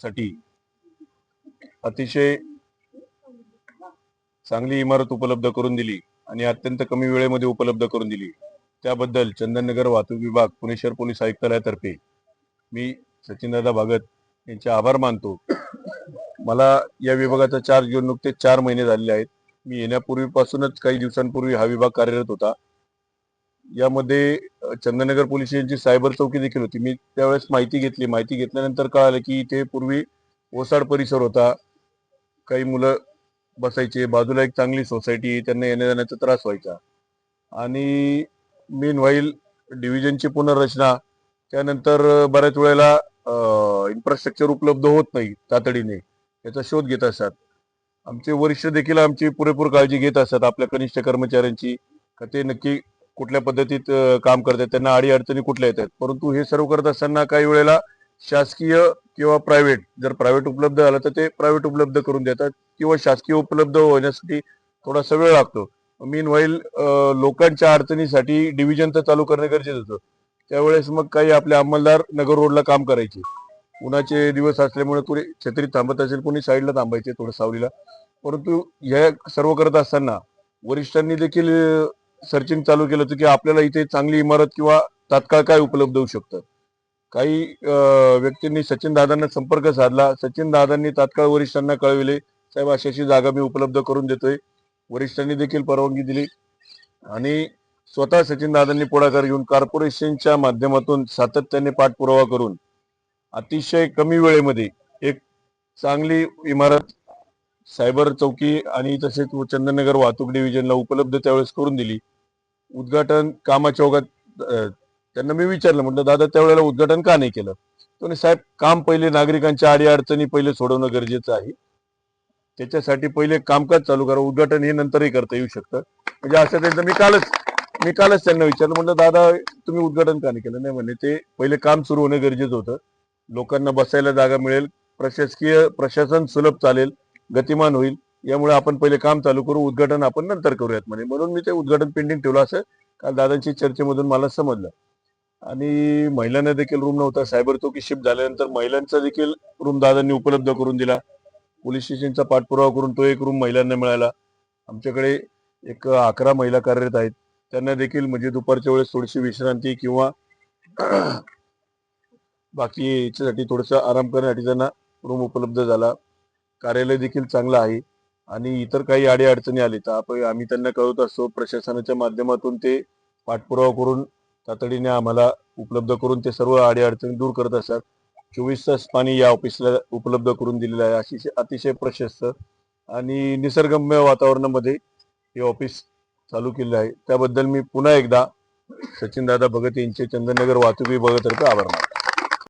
साठी अतिशय चांगली इमारत उपलब्ध करून दिली आणि अत्यंत कमी वेळेमध्ये उपलब्ध करून दिली. त्याबद्दल चंदननगर वाहतूक विभाग पुणे शहर पोलीस आयुक्तालयातर्फे मी सचिनदादा भागत यांचे आभार मानतो. मला या विभागाचा चार्ज घेऊन नुकते चार महिने झालेले आहेत. मी येण्यापूर्वीपासूनच काही दिवसांपूर्वी हा विभाग कार्यरत होता. यामध्ये चंदनगर पोलीस स्टेशनची सायबर चौकी देखील होती. मी त्यावेळेस माहिती घेतली. माहिती घेतल्यानंतर कळालं की इथे पूर्वी ओसाड परिसर होता. काही मुलं बसायचे. बाजूला एक चांगली सोसायटी त्यांना येण्या जाण्याचा त्रास व्हायचा. आणि मेन व्हाईल डिव्हिजनची पुनर्रचना त्यानंतर बऱ्याच वेळेला इन्फ्रास्ट्रक्चर उपलब्ध होत नाही तातडीने. याचा शोध घेत असतात. आमचे वरिष्ठ देखील आमची पुरेपूर काळजी घेत असतात. आपल्या कनिष्ठ कर्मचाऱ्यांची. का ते नक्की कुठल्या पद्धतीत काम करतात त्यांना आडी अडचणी कुठल्या येतात परंतु हे सर्व करत असताना काही वेळेला शासकीय किंवा प्रायव्हेट जर प्रायव्हेट उपलब्ध झालं तर ते प्रायव्हेट उपलब्ध करून देतात किंवा शासकीय उपलब्ध होण्यासाठी थोडासा वेळ लागतो. मीन व्हाईल लोकांच्या अडचणीसाठी डिव्हिजन तर चालू करणं गरजेचं होतं. त्यावेळेस मग काही आपले अंमलदार नगर रोडला काम करायचे. उन्हाचे दिवस असल्यामुळे थोडी छत्री थांबत असेल कोणी साईडला थांबायचे थोडं सावलीला. परंतु हे सर्व करत असताना वरिष्ठांनी देखील सर्चिंग चालू केलं होतं की आपल्याला इथे चांगली इमारत किंवा तात्काळ काय उपलब्ध होऊ शकतं? काही व्यक्तींनी सचिन दादांना संपर्क साधला. सचिन दादांनी तात्काळ वरिष्ठांना कळविले. साहेब अशी अशी जागा मी उपलब्ध करून देतोय. वरिष्ठांनी देखील परवानगी दिली. आणि स्वतः सचिन दादांनी पुढाकार घेऊन कॉर्पोरेशनच्या माध्यमातून सातत्याने पाठपुरावा करून अतिशय कमी वेळेमध्ये एक चांगली इमारत सायबर चौकी आणि तसेच चंदननगर वाहतूक डिव्हिजनला उपलब्ध त्यावेळेस करून दिली. उद्घाटन कामाच्या ओघात त्यांना मी विचारलं म्हटलं दादा त्यावेळेला उद्घाटन का नाही केलं? तो साहेब काम पहिले नागरिकांच्या अडी अडचणी पहिले सोडवणं गरजेचं आहे. त्याच्यासाठी पहिले कामकाज चालू करा. उद्घाटन हे नंतरही करता येऊ शकतं. म्हणजे असं त्यांचं मी कालच मी कालच त्यांना विचारलं म्हटलं दादा तुम्ही उद्घाटन का नाही केलं? नाही म्हणे ते पहिले काम सुरू होणं गरजेचं होतं. लोकांना बसायला जागा मिळेल. प्रशासकीय प्रशासन सुलभ चालेल. गतिमान होईल. यामुळे आपण पहिले काम चालू करू उद्घाटन आपण नंतर करूयात म्हणे. म्हणून मी ते उद्घाटन पेंडिंग ठेवलं असं काल दादांची चर्चेमधून मला समजलं. आणि महिलांना देखील रूम नव्हता. सायबर चौकी शिफ्ट झाल्यानंतर महिलांचा देखील रूम दादांनी उपलब्ध करून दिला. पोलीस स्टेशनचा पाठपुरावा करून तो एक रूम महिलांना मिळाला. आमच्याकडे एक अकरा महिला कार्यरत आहेत. त्यांना देखील म्हणजे दुपारच्या वेळेस थोडीशी विश्रांती किंवा बाकी याच्यासाठी थोडंसं आराम करण्यासाठी त्यांना रूम उपलब्ध झाला. कार्यालय देखील चांगलं आहे. आणि इतर काही अडीअडचणी आली तर आपण आम्ही त्यांना कळवत असतो प्रशासनाच्या माध्यमातून ते पाठपुरावा करून तातडीने आम्हाला उपलब्ध करून ते सर्व अडी अडचणी दूर करत असतात. चोवीस तास पाणी या ऑफिसला उपलब्ध करून दिलेलं आहे. अतिशय अतिशय प्रशस्त आणि निसर्गम्य वातावरणामध्ये हे ऑफिस चालू केलेलं आहे. त्याबद्दल मी पुन्हा एकदा सचिन दादा भगत यांचे चंदननगर वाहतूक विभागातर्फे आभार मानतो.